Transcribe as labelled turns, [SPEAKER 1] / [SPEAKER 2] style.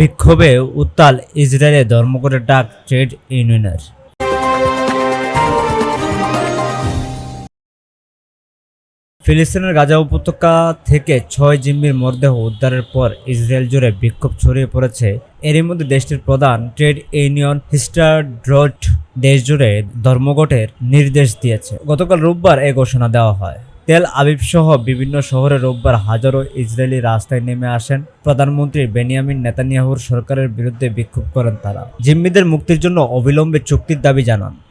[SPEAKER 1] বিক্ষোভে উত্তাল ইসরায়েলে ধর্মঘটের ডাক ট্রেড ইউনিয়নের ফিলিস্তিনের গাজা উপত্যকা থেকে ছয় জিম্মির মরদেহ উদ্ধারের পর ইসরায়েল জুড়ে বিক্ষোভ ছড়িয়ে পড়েছে এরই মধ্যে দেশটির প্রধান ট্রেড ইউনিয়ন হিস্টারড্রট দেশ জুড়ে ধর্মঘটের নির্দেশ দিয়েছে গতকাল রোববার এ ঘোষণা দেওয়া হয় তেল আবিবসহ বিভিন্ন শহরে রোববার হাজারো ইসরায়েলি রাস্তায় নেমে আসেন প্রধানমন্ত্রী বেনিয়ামিন নেতানিয়াহুর সরকারের বিরুদ্ধে বিক্ষোভ করেন তারা জিম্মিদের মুক্তির জন্য অবিলম্বে চুক্তির দাবি জানান